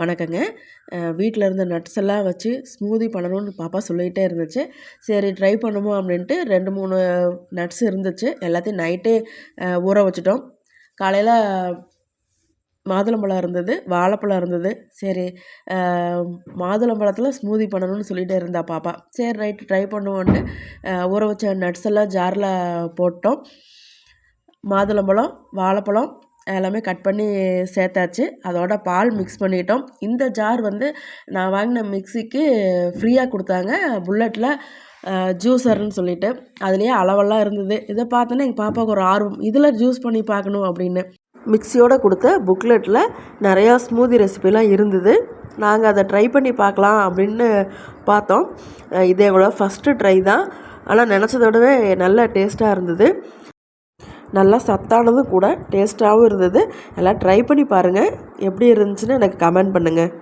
வணக்கங்க. வீட்டில் இருந்த நட்ஸ் எல்லாம் வச்சு ஸ்மூதி பண்ணணும்னு பாப்பா சொல்லிகிட்டே இருந்துச்சு. சரி ட்ரை பண்ணுவோம் அப்படின்ட்டு ரெண்டு மூணு நட்ஸ் இருந்துச்சு. எல்லாத்தையும் நைட்டே ஊற வச்சுட்டோம். காலையில் மாதுளம்பழம் இருந்தது வாழைப்பழம் இருந்தது. சரி மாதுளம்பழத்தில் ஸ்மூதி பண்ணணும்னு சொல்லிகிட்டே இருந்தா பாப்பா. சரி ரைட்டு ட்ரை பண்ணுவோன்ட்டு ஊற வச்ச நட்ஸ் எல்லாம் ஜாரில் போட்டோம். மாதுளம்பழம் வாழைப்பழம் எல்லாமே கட் பண்ணி சேர்த்தாச்சு. அதோட பால் மிக்ஸ் பண்ணிட்டோம். இந்த ஜார் வந்து நான் வாங்கின மிக்சிக்கு ஃப்ரீயாக கொடுத்தாங்க. புல்லட்டில் ஜூஸர்னு சொல்லிட்டு. அதுலேயே அளவெல்லாம் இருந்தது. இதை பார்த்தோன்னே எங்கள் பாப்பாவுக்கு ஒரு ஆர்வம். இதில் ஜூஸ் பண்ணி பார்க்கணும் அப்படின்னு. மிக்சியோடு கொடுத்த புக்லெட்டில் நிறையா ஸ்மூதி ரெசிபிலாம் இருந்தது. நாங்கள் அதை ட்ரை பண்ணி பார்க்கலாம் அப்படின்னு பார்த்தோம். இதே கூட ஃபஸ்ட்டு ட்ரை தான். ஆனால் நினச்சத விடவே நல்ல டேஸ்ட்டாக இருந்தது. நல்லா சத்தானதும் கூட டேஸ்ட்டாகவும் இருந்தது. எல்லாம் ட்ரை பண்ணி பாருங்கள் எப்படி இருந்துச்சுன்னு எனக்கு கமெண்ட் பண்ணுங்கள்